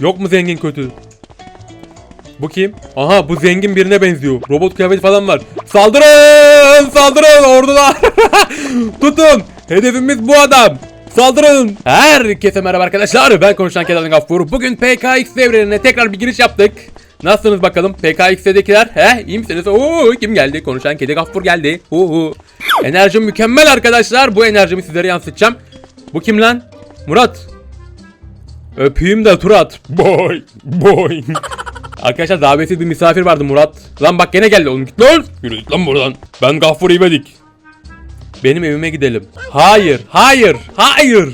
Yok mu zengin kötü? Bu kim? Aha bu zengin birine benziyor. Robot kıyafeti falan var. Saldırın! Saldırın ordular! Tutun! Hedefimiz bu adam. Saldırın! Herkese merhaba arkadaşlar. Ben konuşan Kenan Gaffur. Bugün PKX evrenine tekrar bir giriş yaptık. Nasılsınız bakalım? PKX'dekiler he? İyi misiniz? Oo, kim geldi? Konuşan Kedi Gaffur geldi. Hu Enerjim mükemmel arkadaşlar. Bu enerjimi sizlere yansıtacağım. Bu kim lan? Murat. Öpeyim de Turat. Boy. Boy. Arkadaşlar davetsiz bir misafir vardı Murat. Lan bak gene geldi oğlum git lan. Yürü git lan buradan. Ben Gaffur İvedik. Benim evime gidelim. Hayır, hayır, hayır.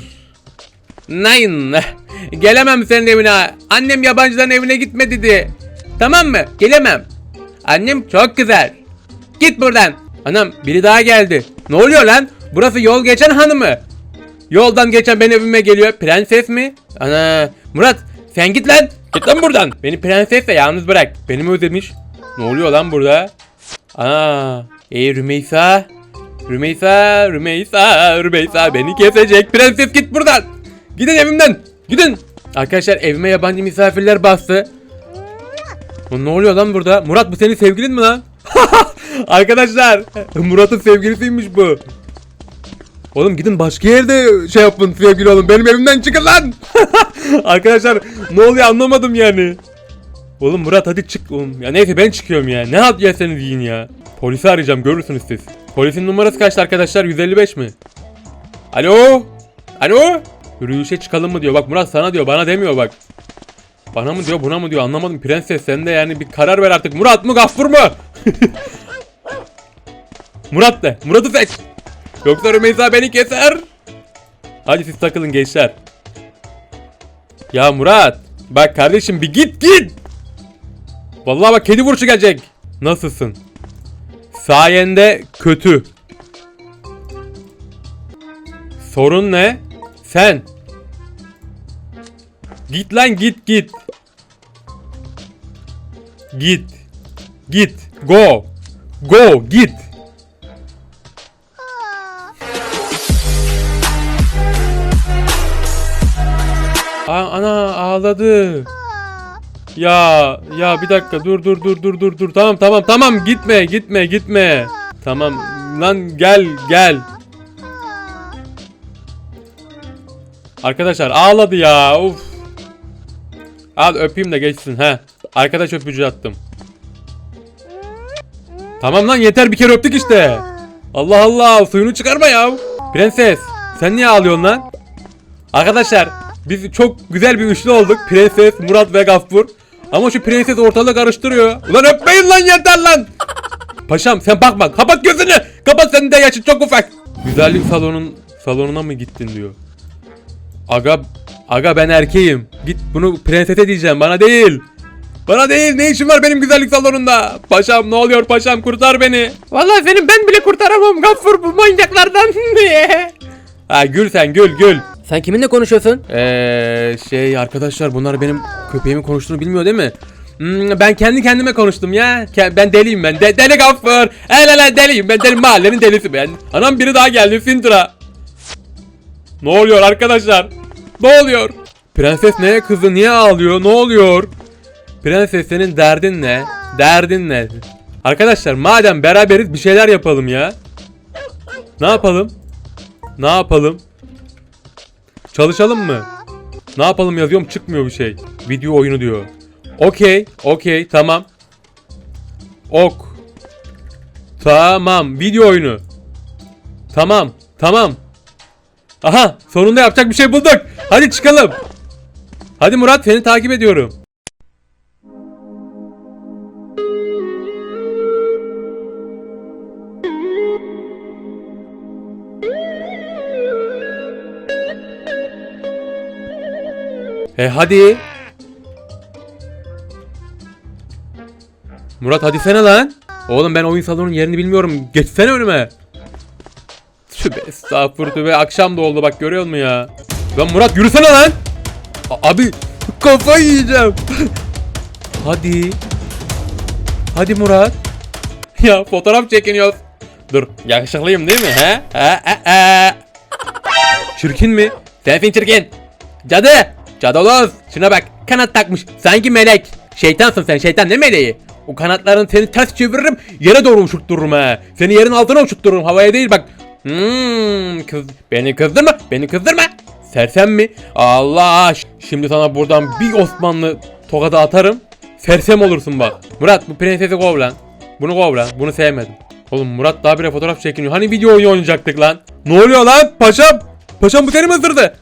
Nein. Gelemem senin evine. Annem yabancıların evine gitme dedi. Tamam mı? Gelemem. Annem çok güzel. Git buradan. Anam biri daha geldi. Ne oluyor lan? Burası yol geçen hanı mı? Yoldan geçen benim evime geliyor. Prenses mi? Ana. Murat sen git lan. Git lan buradan. Beni prensesle yalnız bırak. Beni mi özlemiş? Ne oluyor lan burada? Aa. Ey Rümeysa. Rümeysa, Rümeysa, Rümeysa beni kesecek. Prenses git buradan. Gidin evimden. Gidin. Arkadaşlar evime yabancı misafirler bastı. Ne oluyor lan burada? Murat bu senin sevgilin mi lan? Arkadaşlar Murat'ın sevgilisiymiş bu. Oğlum gidin başka yerde şey yapın sevgili olun. Benim evimden çıkın lan. Arkadaşlar ne oluyor anlamadım yani. Oğlum Murat hadi çık oğlum. Ya neyse ben çıkıyorum ya. Ne halt yerseniz yiyin ya. Polisi arayacağım görürsünüz siz. Polisin numarası kaçtı arkadaşlar? 155 mi? Alo? Alo? Yürüyüşe çıkalım mı diyor. Bak Murat sana diyor bana demiyor bak. Bana mı diyor buna mı diyor anlamadım prenses sen de yani bir karar ver artık. Murat mı Gaffur mu? Murat de. Murat'ı seç. Yoksa Rümeysa beni keser. Hadi siz takılın gençler. Ya Murat. Bak kardeşim bir git git. Vallahi bak kedi vuruşu gelecek. Nasılsın? Sayende kötü. Sorun ne? Sen. Git lan git git. Git. Git. Go. Go git. Aa, ana ağladı. Ya ya bir dakika dur dur dur dur dur dur. Tamam tamam tamam. Gitme gitme gitme. Tamam. Lan gel gel. Arkadaşlar ağladı ya uf. Al öpeyim de geçsin he. Arkadaş öpücüğü attım. Tamam lan yeter. Bir kere öptük işte. Allah Allah suyunu çıkarma ya. Prenses sen niye ağlıyorsun lan? Arkadaşlar biz çok güzel bir üçlü olduk. Prenses, Murat ve Gaffur. Ama şu prenses ortalığı karıştırıyor. Ulan öpmeyin lan yeter lan. Paşam sen bakma. Kapat gözünü. Kapat senin de yaşın çok ufak. Güzellik salonun salonuna mı gittin diyor. Aga aga ben erkeğim. Git bunu prensese diyeceğim bana değil. Bana değil ne işin var benim güzellik salonunda? Paşam ne oluyor paşam kurtar beni. Vallahi senin ben bile kurtaramam Gaffur bu manyaklardan. ha gül sen gül gül. Sen kiminle konuşuyorsun? Eee şey arkadaşlar bunlar benim köpeğimin konuştuğunu bilmiyor değil mi? Hmm, ben kendi kendime konuştum ya. Ke- Ben deliyim ben. De- deli gaffır. El ele deliyim. Ben deli mahallenin delisi ben. Anam biri daha geldi Sintra. Ne oluyor arkadaşlar? Ne oluyor? Prenses neye kızı niye ağlıyor? Ne oluyor? Prenses senin derdin ne? Derdin ne? Arkadaşlar madem beraberiz bir şeyler yapalım ya. Ne yapalım? Ne yapalım? Çalışalım mı? Ne yapalım yazıyorum çıkmıyor bir şey. Video oyunu diyor. Okey, okey, tamam. Ok. Tamam, video oyunu. Tamam, tamam. Aha, sonunda yapacak bir şey bulduk. Hadi çıkalım. Hadi Murat, seni takip ediyorum. E hadi. Murat hadi sene lan. Oğlum ben oyun salonunun yerini bilmiyorum. Geçsene önüme. Tübe estağfurullah tübe. Akşam da oldu bak görüyor musun ya? Lan Murat yürüsene lan. A- abi kafayı yiyeceğim. hadi. Hadi Murat. ya fotoğraf çekiniyoruz. Dur yakışıklıyım değil mi? He? He? He? Çirkin mi? Sensin çirkin. Cadı. Cadaloz. Şuna bak. kanat takmış. Sanki melek. Şeytansın sen şeytan ne meleği? O kanatlarını seni ters çeviririm yere doğru uçurttururum ha. Seni yerin altına uçurttururum havaya değil bak. Hmm, kız, beni kızdırma beni kızdırma. Sersem mi? Allah şimdi sana buradan bir Osmanlı tokadı atarım. Sersem olursun bak. Murat bu prensesi kov lan. Bunu kov lan. Bunu sevmedim. Oğlum Murat daha bir fotoğraf çekiniyor. Hani video oyunu oynayacaktık lan? Ne oluyor lan? Paşam! Paşam bu seni mi ısırdı?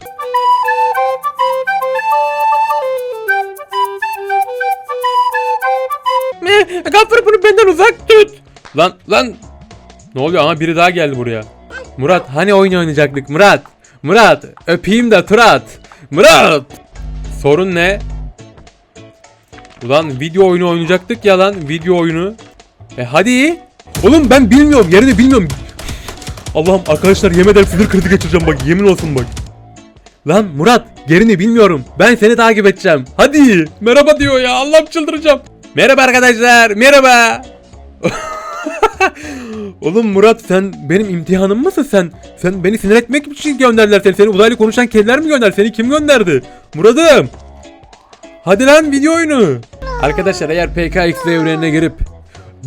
Ne? Gafur bunu benden uzak tut. Lan lan. Ne oluyor? Ama biri daha geldi buraya. Murat hani oyun oynayacaktık Murat? Murat öpeyim de Turat. Murat. Sorun ne? Ulan video oyunu oynayacaktık ya lan video oyunu. E hadi. Oğlum ben bilmiyorum yerini bilmiyorum. Allah'ım arkadaşlar yemin ederim sinir krizi geçireceğim bak yemin olsun bak. Lan Murat yerini bilmiyorum. Ben seni takip edeceğim. Hadi. Merhaba diyor ya Allah'ım çıldıracağım. Merhaba arkadaşlar. Merhaba. Oğlum Murat sen benim imtihanım mısın sen? Sen beni sinir etmek için gönderdiler seni. Seni uzaylı konuşan kediler mi gönderdi? Seni kim gönderdi? Murat'ım. Hadi lan video oyunu. Arkadaşlar eğer PKXD evrenine girip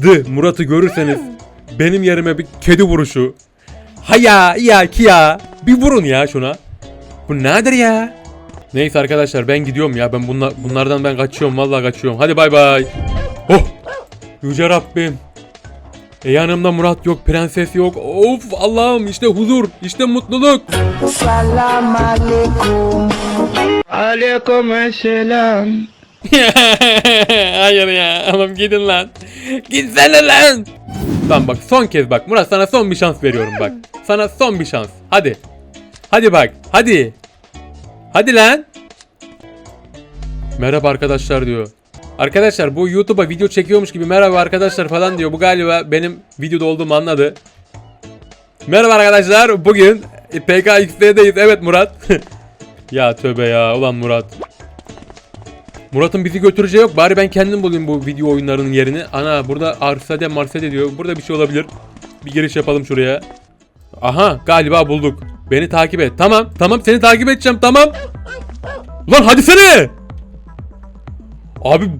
The Murat'ı görürseniz benim yerime bir kedi vuruşu. Haya ya ki ya. Bir vurun ya şuna. Bu nedir ya? Neyse arkadaşlar ben gidiyorum ya. Ben bunlar, bunlardan ben kaçıyorum. Vallahi kaçıyorum. Hadi bay bay. Oh. Yüce Rabbim. E yanımda Murat yok, prenses yok. Of Allah'ım işte huzur, işte mutluluk. Salam alaikum. Aleyküm selam. Hayır ya oğlum gidin lan. Gitsene lan. Lan bak son kez bak Murat sana son bir şans veriyorum bak. Sana son bir şans. Hadi. Hadi bak. Hadi. Hadi lan. Merhaba arkadaşlar diyor. Arkadaşlar bu YouTube'a video çekiyormuş gibi merhaba arkadaşlar falan diyor. Bu galiba benim videoda olduğumu anladı. Merhaba arkadaşlar. Bugün PKXD'deyiz. Evet Murat. ya tövbe ya. Ulan Murat. Murat'ın bizi götüreceği yok. Bari ben kendim bulayım bu video oyunlarının yerini. Ana burada Arsade Marsade diyor. Burada bir şey olabilir. Bir giriş yapalım şuraya. Aha galiba bulduk. Beni takip et. Tamam. Tamam seni takip edeceğim. Tamam. Ulan hadi seni. Abi.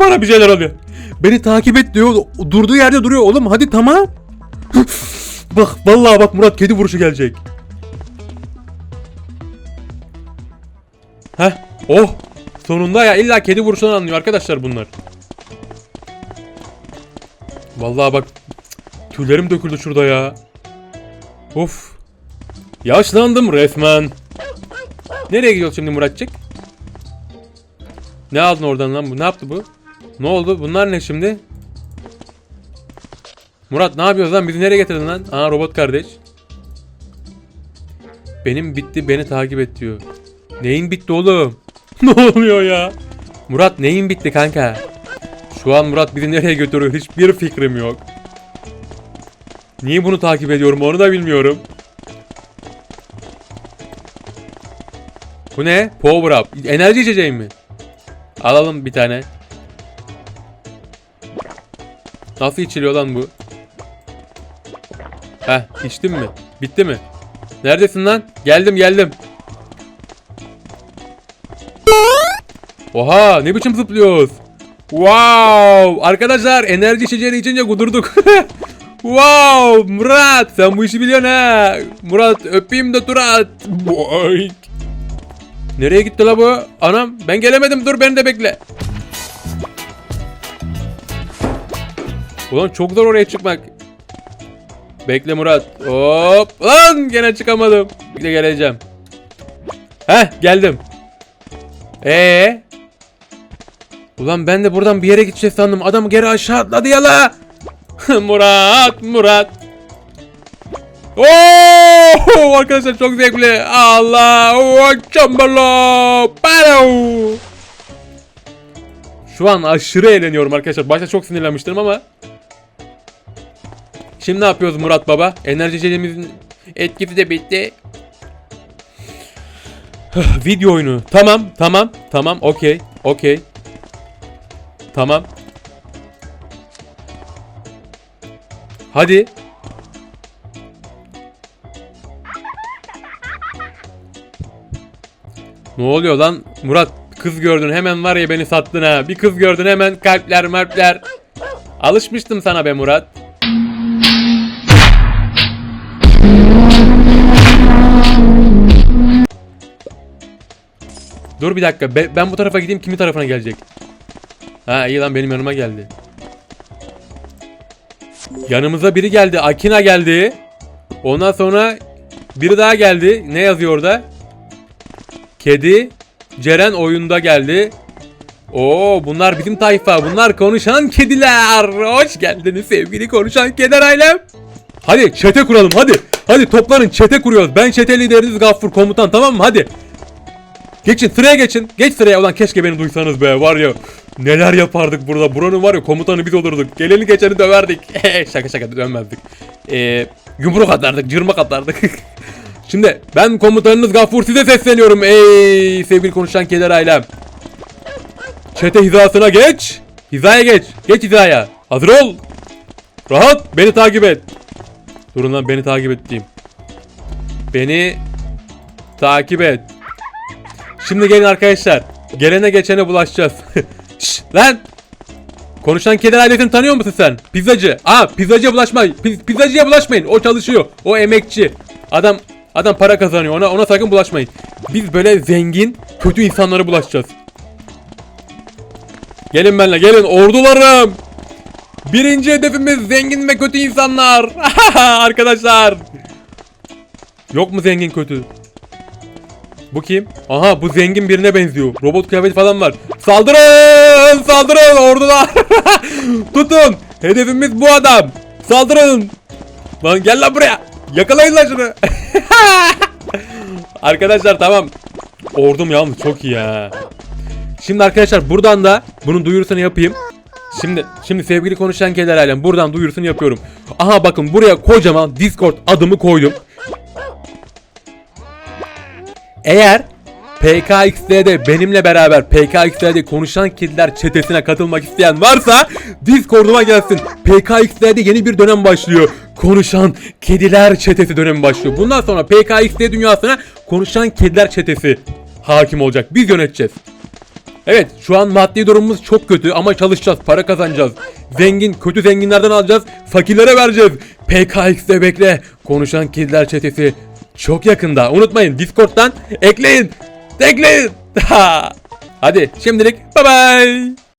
Bana bir şeyler oluyor. Beni takip et diyor. Durduğu yerde duruyor. Oğlum hadi tamam. bak vallahi bak Murat kedi vuruşu gelecek. Heh. Oh. Sonunda ya illa kedi vuruşundan anlıyor arkadaşlar bunlar. Vallahi bak tüylerim döküldü şurada ya. Of. Yaşlandım resmen. Nereye gidiyoruz şimdi Muratçık? Ne aldın oradan lan bu? Ne yaptı bu? Ne oldu? Bunlar ne şimdi? Murat ne yapıyoruz lan? Bizi nereye getirdin lan? Aa robot kardeş. Benim bitti beni takip et diyor. Neyin bitti oğlum? ne oluyor ya? Murat neyin bitti kanka? Şu an Murat bizi nereye götürüyor hiçbir fikrim yok. Niye bunu takip ediyorum onu da bilmiyorum. Bu ne? Power up. Enerji içeceği mi? Alalım bir tane. Nasıl içiliyor lan bu? Heh içtin mi? Bitti mi? Neredesin lan? Geldim geldim. Oha ne biçim zıplıyoruz? Wow! Arkadaşlar enerji içeceğini içince kudurduk. wow! Murat sen bu işi biliyorsun ha. Murat öpeyim de Turat. Boy. Nereye gitti la bu? Anam ben gelemedim dur beni de bekle. Ulan çok zor oraya çıkmak. Bekle Murat. Hop. Lan gene çıkamadım. De geleceğim. Heh geldim. Ee? Ulan ben de buradan bir yere gideceğiz sandım. Adam geri aşağı atladı ya la. Murat, Murat. Oo! Arkadaşlar çok zevkli. Allah! Çambalo! Palo! Şu an aşırı eğleniyorum arkadaşlar. Başta çok sinirlenmiştim ama Şimdi ne yapıyoruz Murat Baba? Enerji içeceğimizin etkisi de bitti. Video oyunu. Tamam, tamam, tamam. Okey, okey. Tamam. Hadi. Ne oluyor lan? Murat kız gördün hemen var ya beni sattın ha. Bir kız gördün hemen kalpler merpler. Alışmıştım sana be Murat. Dur bir dakika. be- ben bu tarafa gideyim kimin tarafına gelecek? Ha iyi lan benim yanıma geldi. Yanımıza biri geldi. Akina geldi. Ondan sonra biri daha geldi. Ne yazıyor orada? Kedi. Ceren oyunda geldi. Oo bunlar bizim tayfa. Bunlar konuşan kediler. Hoş geldiniz sevgili konuşan kediler ailem. Hadi çete kuralım hadi. Hadi toplanın çete kuruyoruz. Ben çete lideriniz Gaffur komutan tamam mı? Hadi. Geçin sıraya geçin. Geç sıraya. Ulan keşke beni duysanız be var ya. Neler yapardık burada. Buranın var ya komutanı biz olurduk. Geleni geçeni döverdik. şaka şaka dönmezdik. Ee, yumruk atardık. Cırmak atardık. Şimdi ben komutanınız Gaffur size sesleniyorum. Ey sevgili konuşan keder ailem. Çete hizasına geç. Hizaya geç. Geç hizaya. Hazır ol. Rahat. Beni takip et. Durun lan beni takip et diyeyim. Beni takip et. Şimdi gelin arkadaşlar. Gelene geçene bulaşacağız. Şşş lan. Konuşan keder ailesini tanıyor musun sen? Pizzacı. Aa pizzacıya bulaşmayın. Piz- pizzacıya bulaşmayın. O çalışıyor. O emekçi. Adam adam para kazanıyor. Ona ona sakın bulaşmayın. Biz böyle zengin, kötü insanlara bulaşacağız. Gelin benimle gelin ordularım. Birinci hedefimiz zengin ve kötü insanlar. Arkadaşlar. Yok mu zengin kötü? Bu kim? Aha bu zengin birine benziyor. Robot kıyafeti falan var. Saldırın! Saldırın ordular! Tutun! Hedefimiz bu adam. Saldırın! Lan gel lan buraya. Yakalayın lan şunu. arkadaşlar tamam. Ordum yalnız çok iyi ha. Şimdi arkadaşlar buradan da bunun duyurusunu yapayım. Şimdi şimdi sevgili konuşan kediler alem buradan duyurusunu yapıyorum. Aha bakın buraya kocaman Discord adımı koydum. Eğer PKXD'de benimle beraber PKXD'de konuşan kediler çetesine katılmak isteyen varsa Discord'uma gelsin. PKXD'de yeni bir dönem başlıyor. Konuşan kediler çetesi dönemi başlıyor. Bundan sonra PKXD dünyasına konuşan kediler çetesi hakim olacak. Biz yöneteceğiz. Evet şu an maddi durumumuz çok kötü ama çalışacağız para kazanacağız. Zengin kötü zenginlerden alacağız fakirlere vereceğiz. PKX'de bekle konuşan kediler çetesi çok yakında unutmayın Discord'dan ekleyin ekleyin. Hadi şimdilik bye bye.